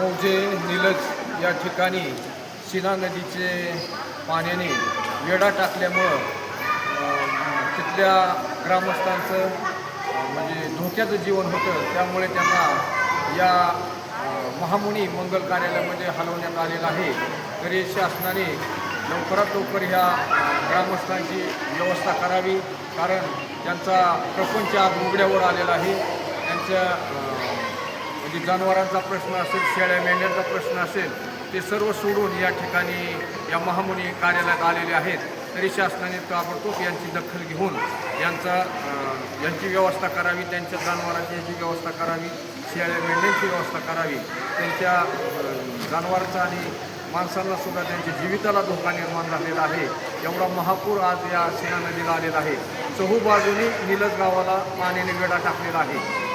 मौजे निलज या ठिकाणी शिना नदीचे पाण्याने वेढा टाकल्यामुळं तिथल्या ग्रामस्थांचं म्हणजे धोक्याचं जीवन होतं. त्यामुळे त्यांना या महामुनी मंगल कार्यालयामध्ये हलवण्यात आलेलं आहे. तरी शासनाने लवकरात लवकर ह्या ग्रामस्थांची व्यवस्था करावी कारण त्यांचा प्रपंच आज उघड्यावर आलेला आहे. त्यांच्या म्हणजे जनावरांचा प्रश्न असेल शेळ्या मेंढ्यांचा प्रश्न असेल ते सर्व सोडून या ठिकाणी या महामुनी कार्यालयात आलेले आहेत. तरी शासनाने ताबडतोब यांची दखल घेऊन यांचा यांची व्यवस्था करावी त्यांच्या जनावरांची याची व्यवस्था करावी शेळ्या मेंढ्यांची व्यवस्था करावी. त्यांच्या जनावरांचा आणि माणसांना सुद्धा त्यांच्या जीविताला धोका निर्माण झालेला आहे. एवढा महापूर आज या सीना नदीला आलेला आहे. चहू बाजूने निलज गावाला पाण्याने वेढा टाकलेला आहे.